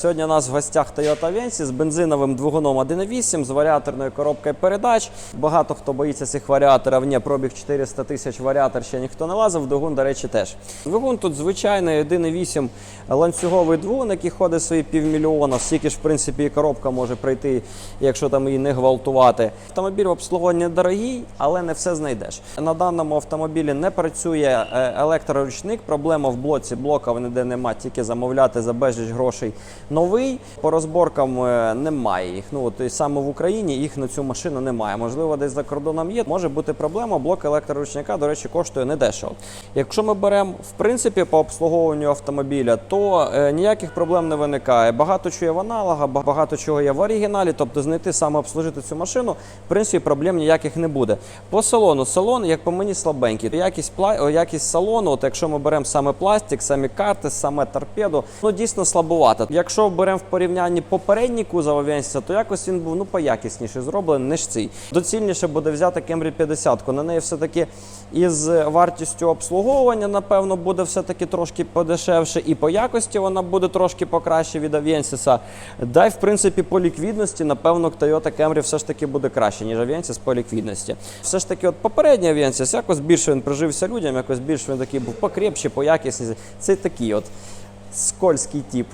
Сьогодні у нас в гостях Toyota Avensis з бензиновим двигуном 1.8 з варіаторною коробкою передач. Багато хто боїться цих варіаторів. Ні, пробіг 400 тисяч варіатор ще ніхто не лазив. Двигун, до речі, теж. Двигун тут звичайний 1.8 ланцюговий двигун, який ходить свої півмільйона. Стільки ж, в принципі, і коробка може пройти, якщо там її не гвалтувати. Автомобіль в обслуговуванні дорогий, але не все знайдеш. На даному автомобілі не працює е, електроручник. Проблема в блоці блока ніде нема, тільки замовляти за безліч грошей новий. По розборкам е, немає їх. Ну от і саме в Україні їх на цю машину немає. Можливо, десь за кордоном є. Може бути проблема. Блок електроручника, до речі, коштує недешево. Якщо ми беремо в принципі по обслуговуванню автомобіля, то е, ніяких проблем не виникає. Багато чого є в аналогах, багато чого є в оригіналі. Тобто знайти саме обслужити цю машину, в принципі, проблем ніяких не буде. По салону, салон, як по мені, слабенький. Якість пла... якість салону, от якщо ми беремо саме пластик, самі карти, саме торпеду, ну дійсно слабовато. Якщо беремо в порівнянні попередній кузов Авенсіса, то якось він був ну поякісніше зроблений, ніж цей. Доцільніше буде взяти Camry 50. На неї все-таки із вартістю обслуговування, напевно, буде все-таки трошки подешевше, і по якості вона буде трошки покраще від Авенсіса. Да й в принципі по ліквідності, напевно, Toyota Camry все ж таки буде краще, ніж Avensis по ліквідності. Все ж таки, от попередній Avensis, якось більше він прижився людям, якось більше він такий був покрепший, поякісніший. Це такий от скользький тип.